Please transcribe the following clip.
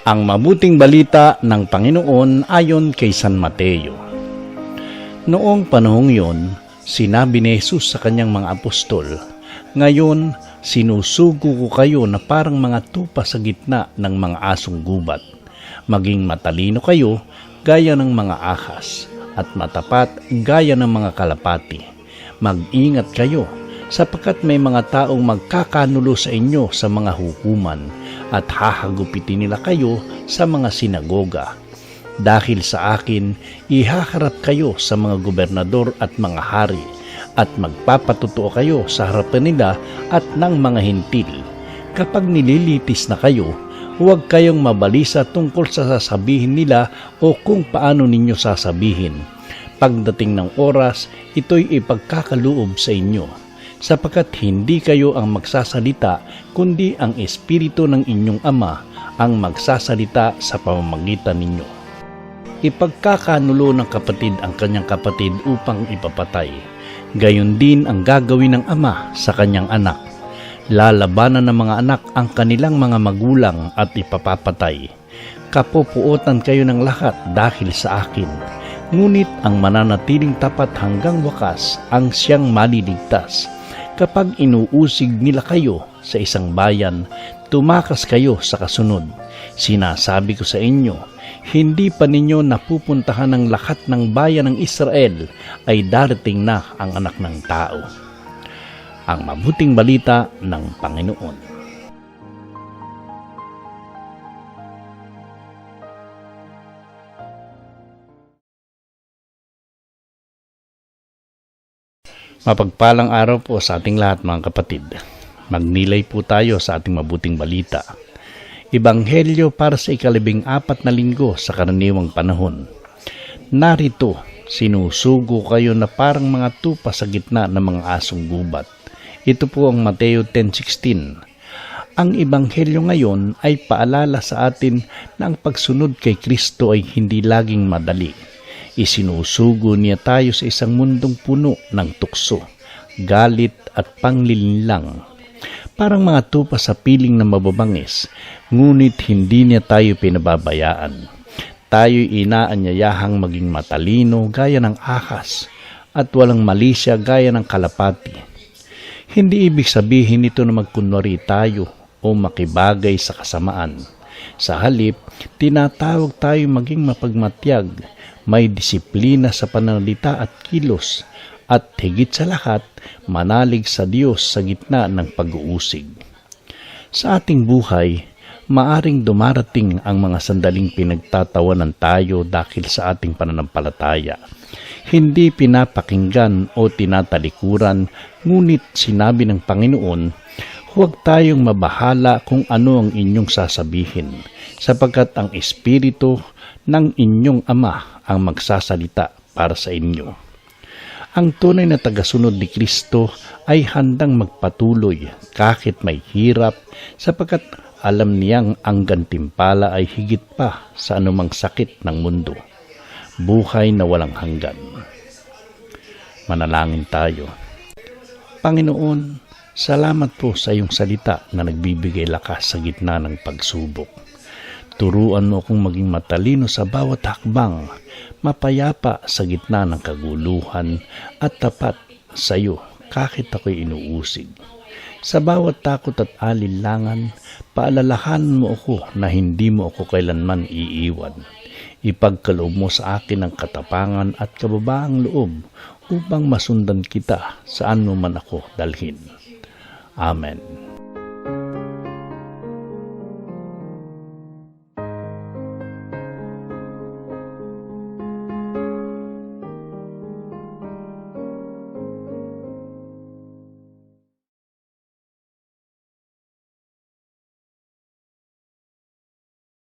Ang mabuting balita ng Panginoon ayon kay San Mateo. Noong panahong yon, sinabi ni Jesus sa kanyang mga apostol, Ngayon, sinusugo ko kayo na parang mga tupa sa gitna ng mga asong gubat. Maging matalino kayo gaya ng mga ahas at matapat gaya ng mga kalapati. Mag-ingat kayo sapagkat may mga taong magkakanulo sa inyo sa mga hukuman at hahagupitin nila kayo sa mga sinagoga. Dahil sa akin, ihaharap kayo sa mga gobernador at mga hari at magpapatutuo kayo sa harapan nila at ng mga hintil. Kapag nililitis na kayo, huwag kayong mabalisa tungkol sa sasabihin nila o kung paano ninyo sasabihin. Pagdating ng oras, ito'y ipagkakaloob sa inyo sapagkat hindi kayo ang magsasalita kundi ang Espiritu ng inyong Ama ang magsasalita sa pamamagitan ninyo. Ipagkakanulo ng kapatid ang kanyang kapatid upang ipapatay. Gayon din ang gagawin ng ama sa kanyang anak. Lalabanan ng mga anak ang kanilang mga magulang at ipapapatay. Kapupuotan kayo ng lahat dahil sa akin. Ngunit ang mananatiling tapat hanggang wakas ang siyang maliligtas kapag inuusig nila kayo sa isang bayan, tumakas kayo sa kasunod. Sinasabi ko sa inyo, hindi pa ninyo napupuntahan ng lahat ng bayan ng Israel ay darating na ang anak ng tao. Ang mabuting balita ng Panginoon. Mapagpalang araw po sa ating lahat mga kapatid. Magnilay po tayo sa ating mabuting balita. Ebanghelyo para sa ikalibing apat na linggo sa karaniwang panahon. Narito, sinusugo kayo na parang mga tupa sa gitna ng mga asong gubat. Ito po ang Mateo 10.16. Ang Ebanghelyo ngayon ay paalala sa atin na ang pagsunod kay Kristo ay hindi laging madali isinusugo niya tayo sa isang mundong puno ng tukso, galit at panglilinlang. Parang mga tupa sa piling na mababangis, ngunit hindi niya tayo pinababayaan. Tayo'y inaanyayahang maging matalino gaya ng ahas at walang malisya gaya ng kalapati. Hindi ibig sabihin nito na magkunwari tayo o makibagay sa kasamaan. Sa halip, tinatawag tayo maging mapagmatyag, may disiplina sa pananalita at kilos, at higit sa lahat, manalig sa Diyos sa gitna ng pag-uusig. Sa ating buhay, maaring dumarating ang mga sandaling pinagtatawanan tayo dahil sa ating pananampalataya. Hindi pinapakinggan o tinatalikuran, ngunit sinabi ng Panginoon, huwag tayong mabahala kung ano ang inyong sasabihin, sapagkat ang Espiritu ng inyong Ama ang magsasalita para sa inyo. Ang tunay na tagasunod ni Kristo ay handang magpatuloy kahit may hirap sapagkat alam niyang ang gantimpala ay higit pa sa anumang sakit ng mundo. Buhay na walang hanggan. Manalangin tayo. Panginoon, salamat po sa iyong salita na nagbibigay lakas sa gitna ng pagsubok. Turuan mo akong maging matalino sa bawat hakbang, mapayapa sa gitna ng kaguluhan at tapat sa iyo kahit ako'y inuusig. Sa bawat takot at alinlangan, paalalahan mo ako na hindi mo ako kailanman iiwan. Ipagkaloob mo sa akin ang katapangan at kababaang loob upang masundan kita saan mo man ako dalhin. Amen.